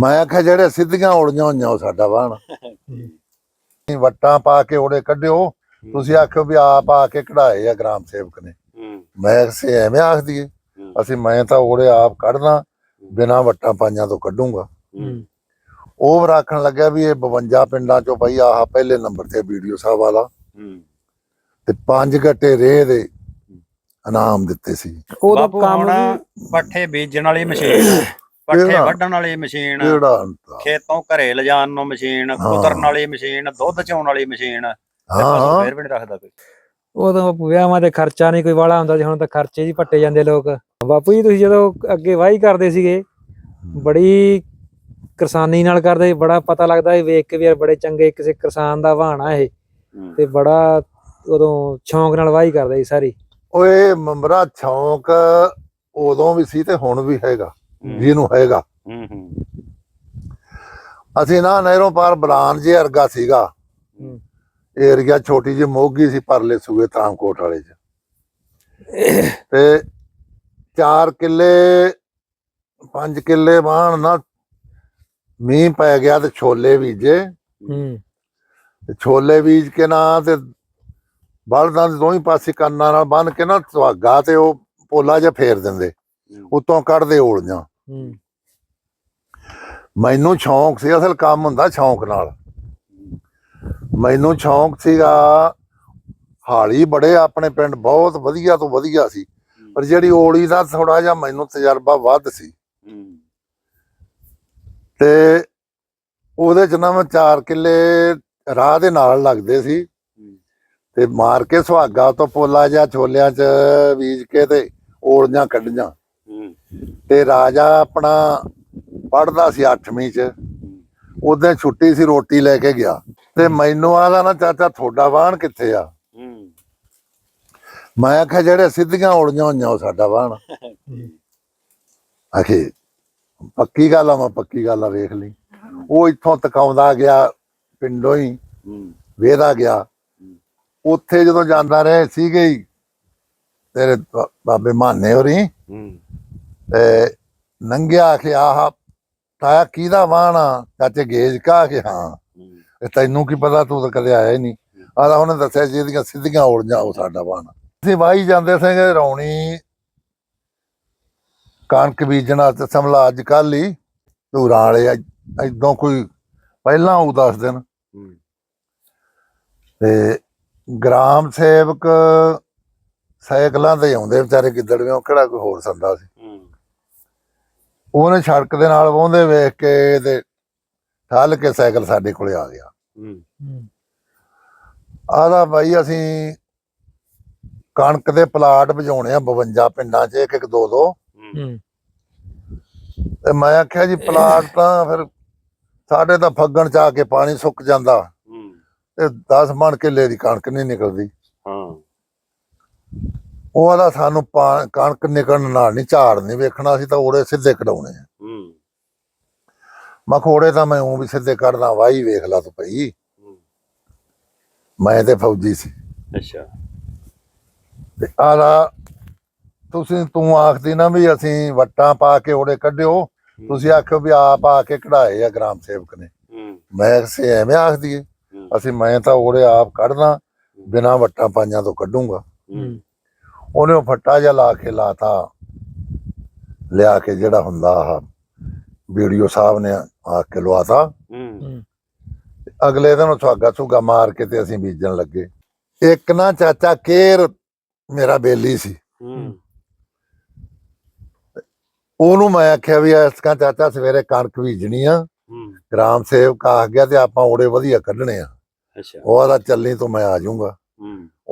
ਮੈਂ ਆਖਿਆ ਜਿਹੜੇ ਸਿੱਧੀਆਂ ਉੜੀਆਂ ਹੋਈਆਂ ਉਹ ਸਾਡਾ ਵਾਹਣ। ਵੱਟਾਂ ਪਾ ਕੇ ਉਹਦੇ ਕੱਢਿਓ। ਤੁਸੀਂ ਆਖਿਓ ਵੀ ਆਪ ਆ ਕੇ ਕਢਾਏ ਆ ਗ੍ਰਾਮ ਸੇਵਕ ਨੇ। ਮੈਂ ਸੇ ਐਵੇਂ ਆਖ ਦਈਏ। ਅਸੀਂ ਮੈਂ ਤਾਂ ਉਹਦੇ ਆਪ ਕੱਢਦਾ ਬਿਨਾ ਵੱਟਾਂ ਪਾਈਆਂ ਤੋਂ ਕੱਢੂੰਗਾ। ਉਹ ਰੱਖਣ ਲੱਗਿਆ ਵੀ ਇਹ 52 ਪਿੰਡਾਂ ਚੋਂ ਬਈ ਆਹ ਪਹਿਲੇ ਨੰਬਰ ਤੇ ਵੀਡੀਓ ਸਾਹਿਬ ਵਾਲਾ। ਤੇ ਪੰਜ ਗੱਟੇ ਰੇਹ ਦੇ ਇਨਾਮ ਦਿੱਤੇ ਸੀ। ਉਦੋਂ ਕੰਮ ਪੱਠੇ ਬੀਜਣ ਵਾਲੀ ਮਸ਼ੀਨ। ਪੱਠੇ ਕਿਹੜਾ? ਵੱਢਣ ਵਾਲੀ ਮਸ਼ੀਨ ਕਿਹੜਾ ਅੰਤ ਆ? ਖੇਤੋਂ ਘਰੇ ਲਿਜਾਣ ਨੂੰ ਮਸ਼ੀਨ। ਕੁਤਰਨ ਵਾਲੀ ਮਸ਼ੀਨ ਦੁੱਧ ਚੋਣ ਵਾਲੀ ਮਸ਼ੀਨ ਤੇ ਹਾਂ ਪਸ਼ੂ ਹਾਂ। ਫੇਰ ਵੀ ਨਹੀਂ ਰੱਖਦਾ ਕੋਈ। ਉਦੋਂ ਵਿਆਹਾਂ ਤੇ ਖਰਚਾ ਨਹੀਂ ਕੋਈ ਵਾਲਾ ਹੁੰਦਾ ਸੀ ਹੁਣ ਤਾਂ ਖਰਚੇ ਜੀ ਪੱਟੇ ਜਾਂਦੇ ਲੋਕ। ਬਾਪੂ ਜੀ ਤੁਸੀਂ ਜਦੋਂ ਅੱਗੇ ਵਾਹੀ ਕਰਦੇ ਸੀਗੇ ਬੜੀ ਕਿਰਸਾਨੀ ਨਾਲ ਕਰਦੇ ਸੀ, ਬੜਾ ਪਤਾ ਲੱਗਦਾ ਸੀ ਵੇਖ ਕੇ ਵੀ ਯਾਰ ਬੜੇ ਚੰਗੇ ਕਿਸੇ ਕਿਸਾਨ ਦਾ ਬਹਾਨਾ ਇਹ। ਤੇ ਬੜਾ ਉਦੋਂ ਸ਼ੌਂਕ ਨਾਲ ਵਾਹੀ ਕਰਦੇ ਸੀ ਸਾਰੀ। ਓਏ ਮਮਰਾ ਛੌਂਕ ਉਦੋਂ ਵੀ ਸੀ ਤੇ ਹੁਣ ਵੀ ਹੈਗਾ। ਜਿਹਨੂੰ ਹੈਗਾ। ਹੂੰ ਹੂੰ। ਅਸੀਂ ਨਾ ਨਹਿਰੋਂ ਪਾਰ ਬਲਾਨ ਜੇ ਅਰਗਾ ਸੀਗਾ। ਏਰੀਆ ਛੋਟੀ ਜਿਹੀ ਮੋਗੀ ਸੀ ਪਰਲੇ ਸੂਏ ਤਾਮਕੋਟ ਵਾਲੇ ਚ। ਤੇ 4 ਕਿੱਲੇ 5 ਕਿੱਲੇ ਬਾਣ ਨਾ ਮੀਂਹ ਪੈ ਗਿਆ ਤੇ ਛੋਲੇ ਬੀਜੇ। ਹੂੰ। ਤੇ ਛੋਲੇ ਬੀਜ ਕੇ ਨਾ ਤੇ ਬਲਦਾਂ ਦੇ ਦੋਹੀਂ ਪਾਸੇ ਕੰਨਾਂ ਨਾਲ ਬੰਨ ਕੇ ਨਾ ਸੁਹਾਗਾ ਤੇ ਉਹ ਪੋਲਾ ਜਿਹਾ ਫੇਰ ਦਿੰਦੇ। ਉਤੋਂ ਕੱਢਦੇ ਓਲੀਆਂ ਮੈਨੂੰ ਸ਼ੌਂਕ ਸੀ ਅਸਲ ਕੰਮ ਹੁੰਦਾ ਸ਼ੌਂਕ ਨਾਲ। ਮੈਨੂੰ ਸ਼ੌਂਕ ਸੀਗਾ ਹਾਲੀ ਬੜੇ ਆਪਣੇ ਪਿੰਡ ਬਹੁਤ ਵਧੀਆ ਤੋਂ ਵਧੀਆ ਸੀ। ਪਰ ਜਿਹੜੀ ਓਲੀ ਦਾ ਥੋੜਾ ਜਿਹਾ ਮੈਨੂੰ ਤਜਰਬਾ ਵੱਧ ਸੀ। ਤੇ ਉਹਦੇ ਚ ਨਾ ਮੈਂ 4 ਕਿੱਲੇ ਰਾਹ ਦੇ ਨਾਲ ਲੱਗਦੇ ਸੀ। ਤੇ ਮਾਰ ਕੇ ਸੁਹਾਗਾ ਤੋਂ ਪੋਲਾ ਜਿਹਾ ਛੋਲਿਆਂ ਚ ਬੀਜ ਕੇ ਤੇ ਓਲੀਆਂ ਕੱਢੀਆਂ। ਤੇ ਰਾਜਾ ਆਪਣਾ ਪੜਦਾ ਸੀ 8ਵੀਂ ਚ। ਉਦੋਂ ਛੁੱਟੀ ਸੀ ਰੋਟੀ ਲੈ ਕੇ ਗਿਆ। ਤੇ ਮੈਨੂੰ ਆਦਾ ਨਾ ਚਾਚਾ ਤੁਹਾਡਾ ਵਾਹਣ ਕਿੱਥੇ ਆ? ਮੈਂ ਆਖਿਆ ਜਿਹੜੇ ਸਿੱਧੀਆਂ ਉੜੀਆਂ ਹੋਈਆਂ ਉਹ ਸਾਡਾ ਵਾਹਣ। ਆਖੇ ਪੱਕੀ ਗੱਲ ਆ ਮੈਂ ਪੱਕੀ ਗੱਲ ਆ ਵੇਖ ਲਈ। ਉਹ ਇੱਥੋਂ ਤਕਾਉਂਦਾ ਗਿਆ ਪਿੰਡੋਂ ਹੀ। ਵੇਦਾ ਗਿਆ। ਉੱਥੇ ਜਦੋਂ ਜਾਂਦਾ ਰਹੇ ਸੀਗੇ ਹੀ ਤੇਰੇ ਬਾਬੇ ਮਾਨੇ ਹੋਰੀ। ਤੇ ਨੰਗਿਆ ਕਿ ਆਹ ਤਾਇਆ ਕਿਹਦਾ ਵਾਹਣ ਆ? ਚਾਚੇ ਗੇਜ ਕਾ ਕਿ ਹਾਂ। ਤੇ ਤੈਨੂੰ ਕੀ ਪਤਾ ਤੂੰ ਤਾਂ ਕਦੇ ਆਇਆ ਹੀ ਨਹੀਂ। ਆਦਾ ਉਹਨੇ ਦੱਸਿਆ ਜੀ ਇਹਦੀਆਂ ਸਿੱਧੀਆਂ ਉੜ ਉਹ ਸਾਡਾ ਵਾਹਣ ਅਸੀਂ ਵਾਹੀ ਜਾਂਦੇ ਸੀਗੇ ਰੌਣੀ ਕਣਕ ਬੀਜਣਾ ਤੇ ਸਮਲਾ ਅੱਜ ਕੱਲ ਹੀ ਧੂਰਾਂ ਵਾਲੇ ਇਦੋਂ ਕੋਈ ਪਹਿਲਾਂ ਉਹ ਦੱਸ ਦਿਨ। ਹੂੰ। ਤੇ ਗ੍ਰਾਮ ਸੇਵਕ ਸਾਈਕਲਾਂ ਤੇ ਆਉਂਦੇ ਵਿਚਾਰੇ ਗਿੱਦੜਵੇਂ ਕਿਹੜਾ ਕੋਈ ਹੋਰ ਸੰਦਾ ਸੀ? ਉਹਨੇ ਸੜਕ ਦੇ ਨਾਲ ਵਾਹੁੰਦੇ ਵੇਖ ਕੇ ਤੇ ਠੱਲ ਕੇ ਸਾਈਕਲ ਸਾਡੇ ਕੋਲੇ ਆ ਗਿਆ। ਆਦਾ ਬਾਈ ਅਸੀਂ ਕਣਕ ਦੇ ਪਲਾਟ ਵਜਾਉਣੇ ਆ 52 ਪਿੰਡਾਂ 'ਚ ਇੱਕ ਇੱਕ ਦੋ ਦੋ। ਤੇ ਮੈਂ ਆਖਿਆ ਜੀ ਪਲਾਟ ਤਾਂ ਫਿਰ ਸਾਡੇ ਤਾਂ ਫੱਗਣ ਚ ਆ ਕੇ ਪਾਣੀ ਸੁੱਕ ਜਾਂਦਾ। ਤੇ 10 ਮਣ ਕਿੱਲੇ ਦੀ ਕਣਕ ਨਹੀਂ ਨਿਕਲਦੀ। ਹਾਂ। ਉਹ ਆਦਾ ਸਾਨੂੰ ਪਾ- ਕਣਕ ਨਿਕਲਣ ਨਾਲ ਨਹੀਂ ਝਾੜ ਨਹੀਂ ਵੇਖਣਾ ਸੀ ਤਾਂ ਉਹਦੇ ਸਿੱਧੇ ਕਢਾਉਣੇ ਆ। ਹੂੰ। ਮਖੋੜੇ ਤਾਂ ਮੈਂ ਉਹ ਵੀ ਸਿੱਧੇ ਕੱਢਦਾ ਵਾਹੀ ਵੇਖ ਲਾ ਤੂੰ ਭਈ। ਹੂੰ। ਮੈਂ ਤੇ ਫੌਜੀ ਸੀ। ਅੱਛਾ। ਤੇ ਆਲਾ ਤੁਸੀਂ ਤੂੰ ਆਖਦੀ ਨਾ ਵੀ ਅਸੀਂ ਵੱਟਾਂ ਪਾ ਕੇ ਉਹਦੇ ਕੱਢਿਓ। ਤੁਸੀਂ ਆਖਿਓ ਵੀ ਆਪ ਆ ਕੇ ਕਢਾਏ ਆ ਗ੍ਰਾਮ ਸੇਵਕ ਨੇ। ਹੂੰ। ਮੈਂ ਸੇ ਐਵੇਂ ਆਖ ਦਈਏ। ਹੂੰ। ਅਸੀਂ ਮੈਂ ਤਾਂ ਉਹਦੇ ਆਪ ਕੱਢਦਾ ਬਿਨਾ ਵੱਟਾਂ ਪਾਈਆਂ ਤੋਂ ਕੱਢੂੰਗਾ। ਹੂੰ। ਉਹਨੇ ਉਹ ਫੱਟਾ ਜਿਹਾ ਲਾ ਕੇ ਲਾਤਾ। ਲਿਆ ਕੇ ਜਿਹੜਾ ਹੁੰਦਾ ਆ ਵੀਡੀਓ ਸਾਹਿਬ ਨੇ ਆ ਕੇ ਲਵਾਤਾ। ਅਗਲੇ ਦਿਨ ਉਹ ਸੁਹਾਗਾ ਸੁਗਾ ਮਾਰ ਕੇ ਤੇ ਅਸੀਂ ਬੀਜਣ ਲੱਗੇ। ਇੱਕ ਨਾ ਚਾਚਾ ਕੇਰ ਮੇਰਾ ਬੇਲੀ ਸੀ। ਹੂੰ। ਉਹਨੂੰ ਮੈਂ ਆਖਿਆ ਵੀ ਇਸ ਕਾ ਚਾਚਾ ਸਵੇਰੇ ਕਣਕ ਬੀਜਣੀ ਆ। ਹੂੰ। ਗ੍ਰਾਮ ਸੇਵਕ ਆ ਗਿਆ ਤੇ ਆਪਾਂ ਉਹਦੇ ਵਧੀਆ ਕੱਢਣੇ ਆ। ਅੱਛਾ। ਉਹ ਆਦਾ ਚੱਲਣੀ ਤੋਂ ਮੈਂ ਆ ਜਾਊਂਗਾ।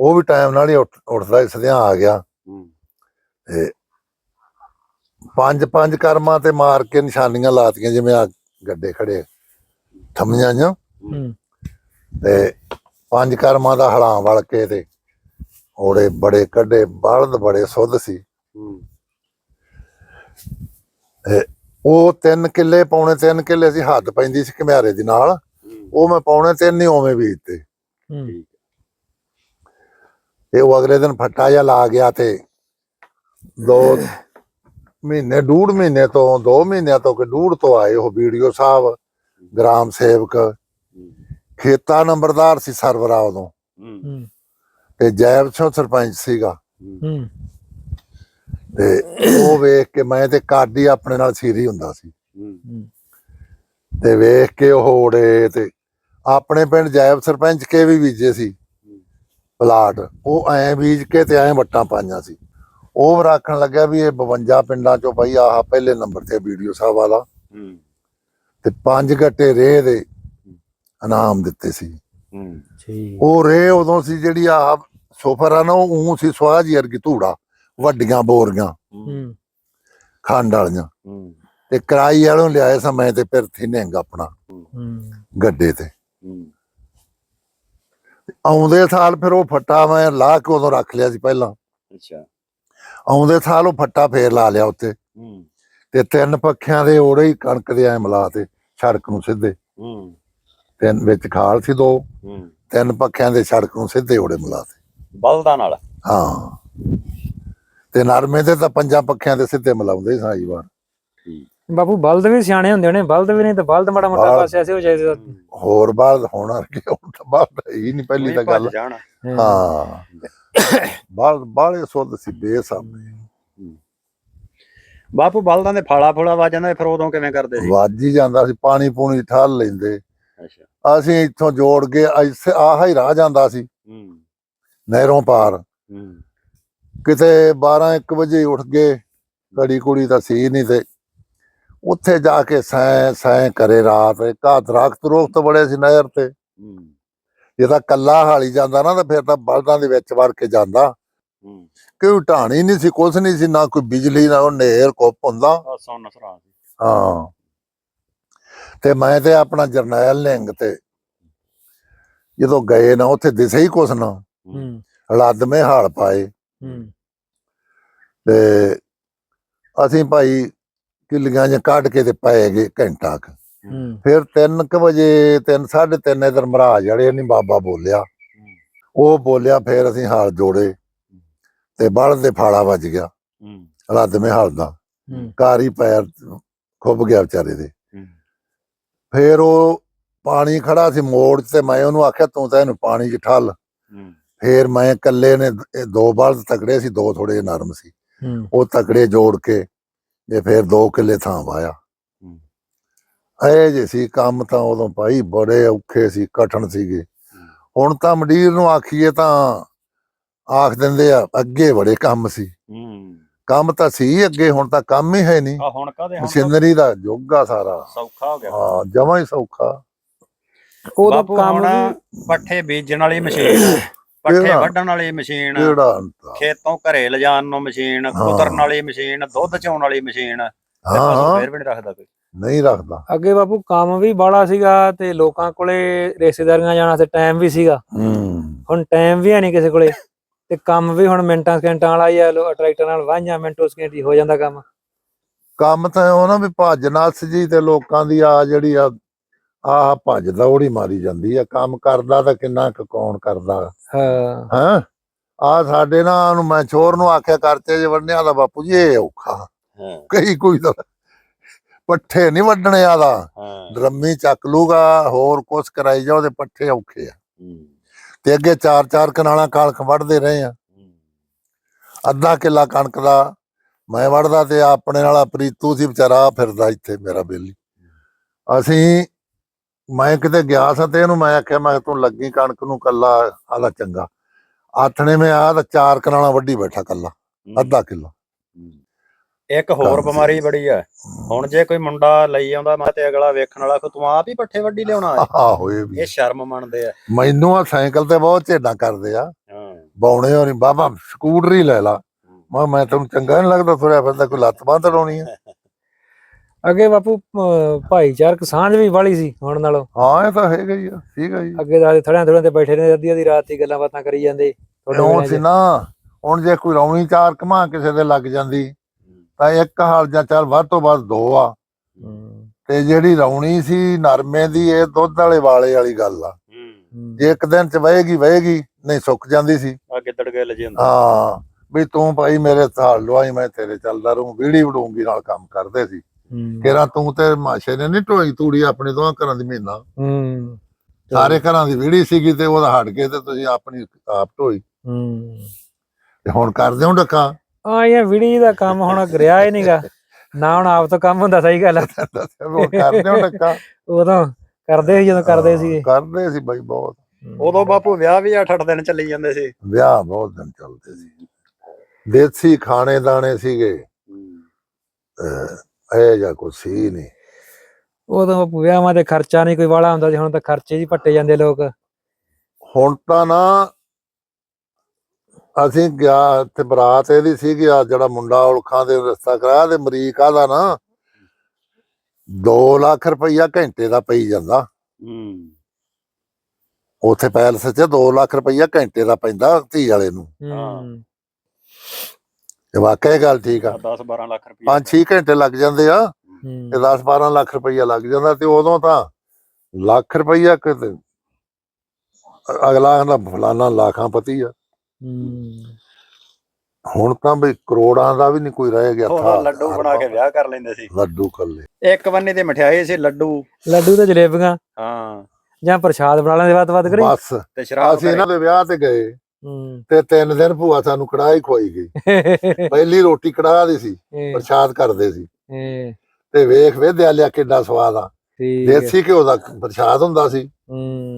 ਉਹ ਵੀ ਟਾਈਮ ਨਾਲ ਹੀ ਉੱਠ- ਉੱਠਦਾ ਇਸ ਦਿਆਂ ਆ ਗਿਆ। ਹੂੰ। ਤੇ ਪੰਜ ਪੰਜ ਕਰਮਾਂ ਤੇ ਮਾਰ ਕੇ ਨਿਸ਼ਾਨੀਆਂ ਲਾਤੀਆਂ ਜਿਵੇਂ ਆ ਗੱਡੇ ਖੜੇ ਥੰਮੀਆਂ ਜਾਂ ਹੂੰ। ਤੇ ਪੰਜ ਕਰਮਾਂ ਦਾ ਹਲਾਂ ਵਲ ਕੇ ਤੇ ਉਹਦੇ ਬੜੇ ਕੱਢੇ ਬਲਦ ਬੜੇ ਸੁੱਧ ਸੀ। ਹੂੰ। ਉਹ ਤਿੰਨ ਕਿੱਲੇ ਪੌਣੇ ਤਿੰਨ ਕਿੱਲੇ ਸੀ ਹੱਦ ਪੈਂਦੀ ਸੀ ਘਮਿਆਰੇ ਦੀ ਨਾਲ। ਹੂੰ। ਉਹ ਮੈਂ ਪੌਣੇ ਤਿੰਨ ਹੀ ਉਵੇਂ ਬੀਜਤੇ। ਹੂੰ। ਠੀਕ। ਤੇ ਉਹ ਅਗਲੇ ਦਿਨ ਫੱਟਾ ਜਿਹਾ ਲਾ ਗਿਆ ਤੇ ਦੋ ਮਹੀਨੇ ਡੂਢ ਮਹੀਨੇ ਤੋਂ 2 ਮਹੀਨਿਆਂ ਤੋਂ ਕਿ ਡੂਢ ਤੋਂ ਆਏ ਉਹ ਵੀਡੀਓ ਸਾਹਿਬ ਗ੍ਰਾਮ ਸੇਵਕ। ਖੇਤਾ ਨੰਬਰਦਾਰ ਸੀ ਸਰਵਰਾ ਉਦੋਂ। ਤੇ ਜੈਬ ਸਿੰਘ ਸਰਪੰਚ ਸੀਗਾ। ਤੇ ਉਹ ਵੇਖ ਕੇ ਮੈਂ ਤੇ ਕਾਦੀ ਆਪਣੇ ਨਾਲ ਸੀਰੀ ਹੁੰਦਾ ਸੀ। ਤੇ ਵੇਖ ਕੇ ਉਹ ਓੜੇ ਤੇ ਆਪਣੇ ਪਿੰਡ ਜੈਬ ਸਰਪੰਚ ਕੇ ਵੀ ਬੀਜੇ ਸੀ। ਪਲਾਟ। ਉਹ ਐ ਬੀਜ ਕੇ ਤੇ ਐ ਵੱਟਾਂ ਪਾਈਆਂ ਸੀ। ਉਹ ਰੱਖਣ ਲੱਗਿਆ ਵੀ ਇਹ 52 ਪਿੰਡਾਂ ਚੋਂ ਬਈ ਆਹ ਪਹਿਲੇ ਨੰਬਰ ਤੇ ਵੀਡੀਓ ਸਾਹਿਬ ਵਾਲਾ। ਹੂੰ। ਤੇ ਪੰਜ ਗੱਟੇ ਰੇਹ ਦੇ ਇਨਾਮ ਦਿੱਤੇ ਸੀ। ਉਹ ਰੇਹ ਉਦੋਂ ਸੀ ਜਿਹੜੀ ਆ ਸੋਫਰ ਆ ਨਾ ਉਹ ਸੀ ਸਵਾਜੀ ਵਰਗੀ ਧੂੜਾ ਵੱਡੀਆਂ ਬੋਰੀਆਂ ਹੂੰ। ਖੰਡ ਵਾਲੀਆਂ। ਤੇ ਕਰਾਈ ਵਾਲੋਂ ਲਿਆਏ ਸਮੇਂ ਤੇ ਫਿਰ ਥਿਨੇਂਗ ਆਪਣਾ ਹੂੰ। ਗੱਡੇ ਤੇ। ਆਉਂਦੇ ਸਾਲ ਫਿਰ ਉਹ ਫੱਟਾ ਮੈਂ ਲਾ ਕੇ ਉਦੋਂ ਰੱਖ ਲਿਆ ਸੀ ਪਹਿਲਾਂ। ਅੱਛਾ। ਆਉਂਦੇ ਸਾਲ ਉਹ ਫੱਟਾ ਫੇਰ ਲਾ ਲਿਆ ਉੱਤੇ ਹੂੰ। ਤੇ ਤਿੰਨ ਪੱਖਿਆਂ ਦੇ ਓੜੇ ਹੀ ਕਣਕ ਦੇ ਐ ਮਿਲਾ ਤੇ ਸੜਕ ਨੂੰ ਸਿੱਧੇ। ਹੂੰ। ਤਿੰਨ ਵਿੱਚ ਖਾਲ ਸੀ ਦੋ। ਹੂੰ। ਤਿੰਨ ਪੱਖਿਆਂ ਦੇ ਸੜਕ ਨੂੰ ਸਿੱਧੇ ਓੜੇ ਮਿਲਾ ਤੇ। ਬਲਦਾਂ ਨਾਲ? ਹਾਂ। ਤੇ ਨਰਮੇ ਦੇ ਤਾਂ ਪੰਜਾਂ ਪੱਖਿਆਂ ਦੇ ਸਿੱਧੇ ਮਿਲਾਉਂਦੇ ਸਾਈ ਵਾਰ। ਠੀਕ। ਬਾਪੂ ਬਲਦ ਵੀ ਸਿਆਣੇ ਹੁੰਦੇ ਨੇ ਬਲਦ ਵੀ ਨਹੀਂ ਤਾਂ ਬਲਦ ਮਾੜਾ ਮੋਟਾ। ਪਾਸੇ ਐਸੇ ਹੋ ਜਾਏ ਹੋਰ ਬਾਅਦ ਹੋਣਾ ਕਿ ਹੁਣ ਤਾਂ ਬਾਅਦ ਹੀ ਨਹੀਂ ਪਹਿਲੀ ਤਾਂ ਗੱਲ। ਹਾਂ। ਬਾਲ ਬਾਲੇ ਸੁੱਧ ਸੀ ਬੇਸਾਮਣੇ ਬਾਪੂ ਬਲਦਾਂ ਦੇ ਫਾਲਾ ਫੁਲਾ ਵਾ ਜਾਂਦਾ ਫਿਰ ਉਦੋਂ ਕਿਵੇਂ ਕਰਦੇ ਸੀ? ਵੱਜ ਹੀ ਜਾਂਦਾ ਸੀ ਪਾਣੀ ਪੂਣੀ ਠਾਲ ਲੈਂਦੇ। ਅੱਛਾ। ਅਸੀਂ ਇੱਥੋਂ ਜੋੜ ਕੇ ਇੱਥੇ ਆਹ ਹੀ ਰਾਹ ਜਾਂਦਾ ਸੀ। ਹੂੰ। ਨਹਿਰੋਂ ਪਾਰ। ਹੂੰ। ਕਿਤੇ 12 1 ਵਜੇ ਉੱਠ ਗਏ। ਘੜੀ ਕੁੜੀ ਤਾਂ ਸੀ ਨਹੀਂ ਤੇ ਉੱਥੇ ਜਾ ਕੇ ਸੈਂ ਸੈਂ ਕਰੇ ਰਾਤ। ਕਾ ਦਰਖਤ ਰੋਖਤ ਬੜੇ ਸੀ ਨਹਿਰ ਤੇ। ਜੇ ਤਾਂ ਕੱਲਾ ਹਾਲੀ ਜਾਂਦਾ ਨਾ ਤਾਂ ਫਿਰ ਤਾਂ ਬਲਦਾਂ ਦੇ ਵਿੱਚ ਵੜ ਕੇ ਜਾਂਦਾ। ਹੂੰ। ਕੋਈ ਢਾਣੀ ਨਹੀਂ ਸੀ ਕੁਛ ਨਹੀਂ ਸੀ ਨਾ ਕੋਈ ਬਿਜਲੀ ਨਾ ਉਹ ਨੇਰ ਕੁੱਪ ਹੁੰਦਾ। ਆ ਸੌਣ ਸਰਾ ਹਾਂ। ਤੇ ਮੈਂ ਤੇ ਆਪਣਾ ਜਰਨੈਲ ਲਿੰਗ ਤੇ ਜਦੋਂ ਗਏ ਨਾ ਉੱਥੇ ਦਿਸੇ ਹੀ ਕੁਛ ਨਾ। ਹੂੰ। ਲੱਦਮੇ ਹਾਲ ਪਾਏ। ਹੂੰ। ਤੇ ਅਸੀਂ ਭਾਈ ਕਿੱਲੀਆਂ ਜਾਂ ਕੱਢ ਕੇ ਤੇ ਪਏ ਗਏ ਘੰਟਾ ਕੁ। ਹੂੰ। ਫਿਰ 3:00 ਵਜੇ 3 3:30 ਇਧਰ ਮਹਾਰਾਜ ਜਿਹੜੇ ਨਹੀਂ ਬਾਬਾ ਬੋਲਿਆ। ਉਹ ਬੋਲਿਆ ਫਿਰ ਅਸੀਂ ਹਾਲ ਜੋੜੇ ਤੇ ਬਲਦ ਦੇ ਫਾੜਾ ਵੱਜ ਗਿਆ। ਹੂੰ। ਲੱਦਮੇ ਹਾਲ ਦਾ। ਹੂੰ। ਕਾਰੀ ਪੈਰ ਖੁੱਭ ਗਿਆ ਵਿਚਾਰੇ ਦੇ। ਹੂੰ। ਫਿਰ ਉਹ ਪਾਣੀ ਖੜਾ ਸੀ ਮੋੜ 'ਚ ਤੇ ਮੈਂ ਉਹਨੂੰ ਆਖਿਆ ਤੂੰ ਤਾਂ ਇਹਨੂੰ ਪਾਣੀ 'ਚ ਠੱਲ। ਹੂੰ। ਫਿਰ ਮੈਂ ਇਕੱਲੇ ਨੇ ਇਹ ਦੋ ਬਲਦ ਤਕੜੇ ਸੀ ਦੋ ਥੋੜੇ ਨਰਮ ਸੀ। ਹੂੰ। ਉਹ ਤਕੜੇ ਜੋੜ ਕੇ ਤੇ ਫਿਰ ਦੋ ਕਿੱਲੇ ਥਾਂ ਵਾਇਆ। ਇਹ ਜੇ ਸੀ ਕੰਮ ਤਾਂ ਉਦੋਂ ਭਾਈ ਬੜੇ ਔਖੇ ਸੀ ਕਠਨ ਸੀਗੇ। ਹੁਣ ਤਾਂ ਮੰਡੀਰ ਨੂੰ ਆਖੀਏ ਤਾਂ ਆਖ ਦਿੰਦੇ ਆ ਅੱਗੇ ਬੜੇ ਕੰਮ ਸੀ। ਕੰਮ ਤਾਂ ਸੀ ਅੱਗੇ ਹੁਣ ਤਾਂ ਕੰਮ ਹੀ ਹੈ ਨਹੀਂ। ਆ ਹੁਣ ਕਦੇ ਮਸ਼ੀਨਰੀ ਦਾ ਯੁੱਗ ਆ ਸਾਰਾ। ਸੌਖਾ ਹੋ ਗਿਆ। ਹਾਂ ਜਮਾ ਹੀ ਸੌਖਾ। ਉਦੋਂ ਕੰਮ ਪੱਠੇ ਬੀਜਣ ਵਾਲੀ ਮਸ਼ੀਨ ਪੱਠੇ? ਵੱਢਣ ਵਾਲੀ ਮਸ਼ੀਨ ਕਿਹੜਾ? ਖੇਤੋਂ ਘਰੇ ਲਿਜਾਣ ਨੂੰ ਮਸ਼ੀਨ ਕੁਤਰਨ ਵਾਲੀ ਮਸ਼ੀਨ ਦੁੱਧ ਚੋਣ ਵਾਲੀ ਮਸ਼ੀਨ ਹਾਂ ਫੇਰ ਵੀ ਨਹੀਂ ਰੱਖਦਾ ਕੋਈ। ਨਹੀਂ ਰੱਖਦਾ। ਅੱਗੇ ਬਾਪੂ ਕੰਮ ਵੀ ਬਾਲਾ ਸੀਗਾ ਤੇ ਲੋਕਾਂ ਕੋਲੇ ਰਿਸ਼ਤੇਦਾਰੀਆਂ ਜਾਣਾ ਤੇ ਟਾਈਮ ਵੀ ਸੀਗਾ। ਹੂੰ। ਹੁਣ ਟਾਈਮ ਵੀ ਹੈ ਨਹੀਂ ਕਿਸੇ ਕੋਲੇ। ਤੇ ਕੰਮ ਵੀ ਹੁਣ ਮਿੰਟਾਂ ਸਕਿੰਟਾਂ ਵਾਲਾ ਹੀ ਆ ਲੋ ਟਰੈਕਟਰ ਨਾਲ ਵਾਹੀਆਂ ਮਿੰਟੋ ਸਕਿੰਟ ਹੀ ਹੋ ਜਾਂਦਾ ਕੰਮ। ਕੰਮ ਤਾਂ ਉਹ ਨਾ ਵੀ ਭੱਜ ਜੀ ਤੇ ਲੋਕਾਂ ਦੀ ਆ ਜਿਹੜੀ ਆ ਆ ਭੱਜ ਦੌੜੀ ਮਾਰੀ ਜਾਂਦੀ ਆ ਕੰਮ ਕਰਦਾ ਤਾਂ ਕਿੰਨਾ ਕੁ ਕੌਣ ਕਰਦਾ? ਹਾਂ। ਹਾਂ? ਆ ਸਾਡੇ ਨਾਲ ਨੂੰ ਮੈਂ ਚੋਰ ਨੂੰ ਆਖਿਆ ਕਰਤੇ ਜੇ ਵੰਡਿਆ ਦਾ ਬਾਪੂ ਜੀ ਇਹ ਔਖਾ। ਹਾਂ। ਕਈ ਕੋਈ ਤਾਂ ਪੱਠੇ ਨਹੀਂ ਵੱਢਣੇ ਆਦਾ ਡਰਮੀ ਚੱਕ ਲੂਗਾ ਹੋਰ ਕੁਛ ਕਰਾਈ ਜਾਓ ਤੇ ਪੱਠੇ ਔਖੇ ਆ। ਤੇ ਅੱਗੇ ਚਾਰ ਚਾਰ ਕਨਾਲਾਂ ਕਾਲਖ ਵੱਢਦੇ ਰਹੇ ਆ। ਅੱਧਾ ਕਿੱਲਾ ਕਣਕ ਦਾ ਮੈਂ ਵੜਦਾ ਤੇ ਆਪਣੇ ਨਾਲ ਪ੍ਰੀਤੂ ਸੀ ਵਿਚਾਰਾ ਫਿਰਦਾ ਇੱਥੇ ਮੇਰਾ ਬੇਲੀ। ਅਸੀਂ ਮੈਂ ਕਿਤੇ ਗਿਆ ਸਾਂ ਤੇ ਇਹਨੂੰ ਮੈਂ ਆਖਿਆ ਮੈਂ ਤੂੰ ਲੱਗੀ ਕਣਕ ਨੂੰ ਕੱਲਾ ਆਲਾ ਚੰਗਾ। ਆਥਣੇ ਮੈਂ ਆ ਤਾਂ ਚਾਰ ਕਨਾਲਾਂ ਵੱਢੀ ਬੈਠਾ ਕੱਲਾ ਅੱਧਾ ਕਿੱਲਾ। ਇੱਕ ਹੋਰ। ਬਿਮਾਰੀ ਬੜੀ ਆ। ਹੁਣ ਜੇ ਕੋਈ ਮੁੰਡਾ ਲਈ ਆਉਂਦਾ ਮੈਂ ਤੇ ਅਗਲਾ ਵੇਖਣ ਵਾਲਾ ਕਿ ਤੂੰ ਆਪ ਹੀ ਪੱਠੇ ਵੱਢੀ ਲਿਆਉਣਾ। ਆਹੋ ਇਹ ਵੀ। ਇਹ ਸ਼ਰਮ ਮੰਨਦੇ ਆ। ਮੈਨੂੰ ਆ ਸਾਈਕਲ ਤੇ ਬਹੁਤ ਝੇਡਾਂ ਕਰਦੇ ਆ। ਬੌਣੇ ਹੋਣੀ ਬਾਬਾ ਸਕੂਟਰ ਹੀ ਲੈ। ਲਾ ਮੈਂ ਮੈਂ ਤੈਨੂੰ ਚੰਗਾ ਨਹੀਂ ਲੱਗਦਾ ਤੁਰਿਆ ਫਿਰਦਾ ਕੋਈ ਲੱਤ ਬਾਂਹ ਤੜਾਉਣੀ ਆ। ਅੱਗੇ ਬਾਪੂ ਅਹ, ਭਾਈਚਾਰਕ ਸਾਂਝ ਵੀ ਵਾਲੀ ਸੀ ਹੁਣ ਨਾਲੋਂ। ਹਾਂ ਇਹ ਤਾਂ ਹੈਗਾ ਹੀ ਆ ਠੀਕ ਆ ਜੀ ਅੱਗੇ ਦਾ ਥੜਿਆਂ ਥੜਿਆਂ ਤੇ ਬੈਠੇ ਨੇ ਅੱਧੀ ਅੱਧੀ ਰਾਤ ਦੀ ਗੱਲਾਂ ਬਾਤਾਂ ਕਰੀ ਜਾਂਦੇ ਤੁਹਾਡੇ ਵੇਲੇ ਸੀ। ਨਾ ਹੁਣ ਜੇ ਕੋਈ ਰੌਣੀ ਚਾਰ ਕਮਾ ਕਿਸੇ ਦੇ ਲੱਗ ਜਾਂਦੀ ਤਾਂ ਇੱਕ ਹਾਲ ਜਾਂ ਚੱਲ ਵੱਧ ਤੋਂ ਵੱਧ ਦੋ ਆ। ਹੂੰ, ਤੇ ਜਿਹੜੀ ਰੌਣੀ ਸੀ ਨਰਮੇ ਦੀ ਇਹ ਦੁੱਧ ਵਾਲੇ ਵਾਲੇ ਵਾਲੀ ਗੱਲ ਆ। ਹੂੰ। ਹੂੰ, ਜੇ ਇੱਕ ਦਿਨ ਚ ਵਹੇਗੀ ਵਹੇਗੀ ਨਹੀਂ ਸੁੱਕ ਜਾਂਦੀ ਸੀ। ਆ ਗਿੱਦੜ ਗਿੱਲ ਜੀ ਹੁੰਦਾ ਹਾਂ ਵੀ ਤੂੰ ਭਾਈ ਮੇਰੇ ਸਾਲ ਲਵਾਈ ਮੈਂ ਤੇਰੇ ਚੱਲਦਾ ਰਹੂੰ ਵੀੜੀ ਵਡੂੰਗੀ ਨਾਲ ਕੰਮ ਕਰਦੇ ਸੀ। ਹੂੰ। ਕਿਹੜਾ ਤੂੰ ਤੇ ਮਾਸ਼ੇ ਨੇ ਨਹੀਂ ਢੋਈ ਤੂੜੀ ਆਪਣੇ ਦੋਹਾਂ ਘਰਾਂ ਦੀ ਮਹੀਨਾ। ਹੂੰ। ਸਾਰੇ ਘਰਾਂ ਦੀ ਵੀੜੀ ਸੀਗੀ ਤੇ ਉਹਦਾ ਹਟ ਕੇ ਤੇ ਤੁਸੀਂ ਆਪਣੀ ਆਪ ਢੋਈ। ਹੂੰ ਤੇ ਹੁਣ ਕਰਦੇ ਹੋ ਡੱਕਾ ਆ ਇਹ ਵਿੜੀ ਦਾ ਕੰਮ ਹੁਣ ਰਿਹਾ ਹੀ ਨਹੀਂਗਾ ਨਾ ਹੁਣ ਆਪ ਤੋਂ ਕੰਮ ਹੁੰਦਾ ਸਹੀ ਗੱਲ ਆ। ਉਹ ਕਰਦੇ ਹੋ ਡੱਕਾ ਉਦੋਂ ਕਰਦੇ ਸੀ ਜਦੋਂ ਕਰਦੇ ਹਾਂ, ਸੀਗੇ। ਕਰਦੇ ਸੀ ਬਾਈ ਬਹੁਤ। ਉਦੋਂ ਬਾਪੂ ਵਿਆਹ ਵੀ 8-8 ਦਿਨ ਚੱਲੀ ਜਾਂਦੇ ਸੀ। ਵਿਆਹ ਬਹੁਤ ਦਿਨ ਚੱਲਦੇ ਸੀ। ਦੇਸੀ ਖਾਣੇ ਦਾਣੇ ਸੀਗੇ। ਇਹ ਜਾਂ ਕੁਛ ਸੀ ਨਹੀਂ ਉਦੋਂ ਵਿਆਹਾਂ ਤੇ ਖਰਚਾ ਨਹੀਂ ਕੋਈ ਵਾਲਾ ਹੁੰਦਾ ਸੀ ਹੁਣ ਤਾਂ ਖਰਚੇ ਜੀ ਪੱਟੇ ਜਾਂਦੇ ਲੋਕ। ਹੁਣ ਤਾਂ ਨਾ ਅਸੀਂ ਗਿਆ ਤੇ ਬਰਾਤ ਇਹਦੀ ਸੀਗੀ ਆ ਜਿਹੜਾ ਮੁੰਡਾ ਔਲਖਾਂ ਦੇ ਰਸਤਾ ਕਰਾਇਆ ਤੇ ਅਮਰੀਕਾ ਦਾ ਨਾ 2 ਲੱਖ ਰੁਪਈਆ ਘੰਟੇ ਦਾ ਪਈ ਜਾਂਦਾ। ਹੂੰ। ਉੱਥੇ ਪੈਲਸ 'ਚ 2 ਲੱਖ ਰੁਪਈਆ ਘੰਟੇ ਦਾ ਪੈਂਦਾ ਧੀ ਵਾਲੇ ਨੂੰ। ਹੂੰ। ਇਹ ਵਾਕਿਆ ਇਹ ਗੱਲ ਠੀਕ ਆ। 10-12 ਲੱਖ ਰੁਪਏ 5-6 ਘੰਟੇ ਲੱਗ ਜਾਂਦੇ ਆ ਤੇ 10-12 ਲੱਖ ਰੁਪਈਆ ਲੱਗ ਜਾਂਦਾ ਤੇ ਉਦੋਂ ਤਾਂ ਲੱਖ ਰੁਪਈਆ ਕਿਤੇ ਅਗਲਾ ਕਹਿੰਦਾ ਫਲਾਨਾ ਲੱਖਾਂ ਪਤੀ ਆ। ਹੂੰ। ਹੁਣ ਤਾਂ ਬਈ ਕਰੋੜਾਂ ਦਾ ਵੀ ਨਹੀਂ ਕੋਈ ਰਹਿ ਗਿਆ ਉਹਦਾ ਲੱਡੂ ਬਣਾ ਕੇ ਵਿਆਹ ਕਰ ਲੈਂਦੇ ਸੀ। ਲੱਡੂ ਕੱਲੇ। ਇੱਕ ਬੰਨੇ ਦੀ ਮਠਿਆਈ ਸੀ ਲੱਡੂ। ਲੱਡੂ ਤੇ ਜਲੇਬੀਆਂ। ਹਾਂ। ਜਾਂ ਪ੍ਰਸ਼ਾਦ ਬਣਾ ਲੈਂਦੇ ਵੱਧ ਵੱਧ ਕਰੀ। ਬਸ। ਤੇ ਸ਼ਰਾਬ ਅਸੀਂ ਇਹਨਾਂ ਦੇ ਵਿਆਹ ਤੇ ਗਏ। ਤੇ ਤਿੰਨ ਦਿਨ ਭੂਆ ਸਾਨੂੰ ਕੜਾਹ ਹੀ ਖਵਾਈ ਗਈ। ਪਹਿਲੀ ਰੋਟੀ ਕੜਾਹ ਦੀ ਸੀ ਪ੍ਰਸ਼ਾਦ ਕਰਦੇ ਸੀ। ਤੇ ਵੇਖ ਵੇ ਦਿਆਲਿਆ ਕਿੱਡਾ ਸਵਾਦ ਆ। ਦੇਸੀ ਘਿਓ ਦਾ ਪ੍ਰਸ਼ਾਦ ਹੁੰਦਾ ਸੀ। ਹੂੰ।